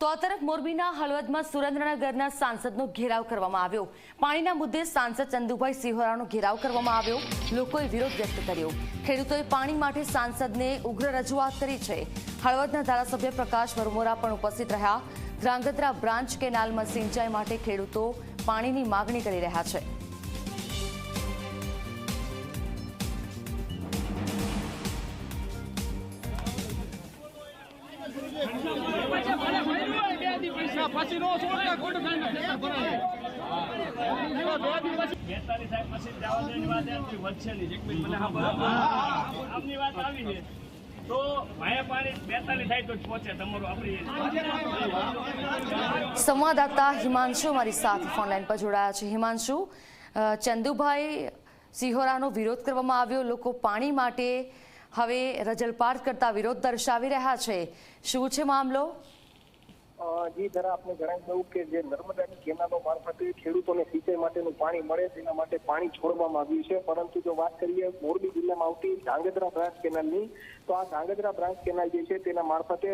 તો આ તરફ મોરબીના હળવદમાં સુરેન્દ્રનગરના સાંસદનો ઘેરાવ કરવામાં આવ્યો. પાણીના મુદ્દે સાંસદ ચંદુભાઈ સિહોરાનો ઘેરાવ કરવામાં આવ્યો. લોકોએ વિરોધ વ્યક્ત કર્યો. ખેડૂતોએ પાણી માટે સાંસદને ઉગ્ર રજૂઆત કરી છે. હળવદના ધારાસભ્ય પ્રકાશ વરમોરા પણ ઉપસ્થિત રહ્યા. ધ્રાંગધ્રા બ્રાન્ચ કેનાલમાં સિંચાઈ માટે ખેડૂતો પાણીની માગણી કરી રહ્યા છે. પછી નો છોડે ખોટું ખાઈને ભરાય. સાહેબ પછી જવા દેવાની વાત એમ વધશે નહીં એક મિનિટ મને આપની વાત આવી છે. તો માયા પાણી બેતાલીસ થાય તો પહોંચે તમારું આપણી સંવાદદાતા હિમાંશુ મારી સાથે ફોનલાઈન પર જોડાયા છે. હિમાંશુ ચંદુભાઈ સિહોરાનો વિરોધ કરવામાં આવ્યો. લોકો પાણી માટે હવે રજલપાટ કરતા વિરોધ દર્શાવી રહ્યા છે. શું છે મામલો? જી જરા આપને જણાવી દઉં કે જે નર્મદાની કેનાલો મારફતે ખેડૂતોને સિંચાઈ માટેનું પાણી મળે તેના માટે પાણી છોડવામાં આવ્યું છે. પરંતુ જો વાત કરીએ મોરબી જિલ્લામાં આવતી ધાંગધ્રા બ્રાન્ચ કેનાલની, તો આ ધાંગધ્રા બ્રાન્ચ કેનાલ જે છે તેના મારફતે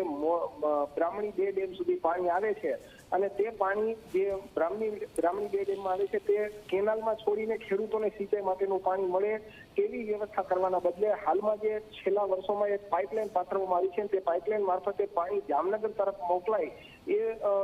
બ્રાહ્મણી બે ડેમ સુધી પાણી આવે છે અને તે પાણી જે બ્રાહ્મણી બ્રાહ્મણી બે ડેમમાં આવે છે તે કેનાલમાં છોડીને ખેડૂતોને સિંચાઈ માટેનું પાણી મળે તેવી વ્યવસ્થા કરવાના બદલે હાલમાં જે છેલ્લા વર્ષોમાં એક પાઇપલાઇન પાથરવામાં આવી છે તે પાઇપલાઇન મારફતે પાણી જામનગર તરફ મોકલાય એ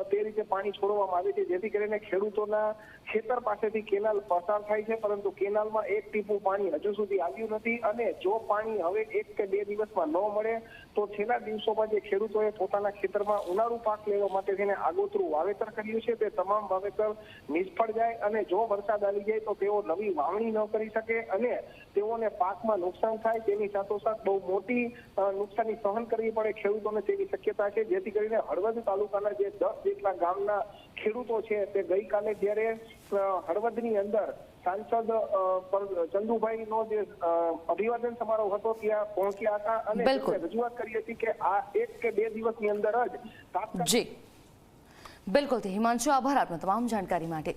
તે રીતે પાણી છોડવામાં આવે છે. જેથી કરીને ખેડૂતોના ખેતર પાસેથી કેનાલ પસાર થાય છે. પરંતુ કેનાલમાં એક ટીપું પાણી હજુ સુધી આવ્યું નથી અને જો પાણી હવે એક કે બે દિવસમાં ન મળે, તો છેલ્લા દિવસોમાં જે ખેડૂતોએ પોતાના ખેતરમાં ઉનાળુ પાક લેવા માટે જેને આગોતરું વાવેતર કર્યું છે. તે તમામ વાવેતર નિષ્ફળ જાય અને જો વરસાદ આવી જાય, તો તેઓ નવી વાવણી ન કરી શકે અને તેઓને પાકમાં નુકસાન થાય. તેની સાથોસાથ બહુ મોટી નુકસાની સહન કરવી પડે ખેડૂતોને તેવી શક્યતા છે. જેથી કરીને હળવદ તાલુકાના જે દસ જેટલા ગામના ખેડૂતો છે તે ગઈકાલે જ્યારે હળવદની અંદર સાંસદ ચંદુભાઈ નો જે અભિવાદન સમારોહ હતો ત્યાં પહોંચ્યા હતા અને બિલકુલ. રજૂઆત કરી હતી કે આ એક કે બે દિવસની અંદર જ જી. બિલકુલ. હિમાંશુ આભાર આપનો તમામ જાણકારી માટે.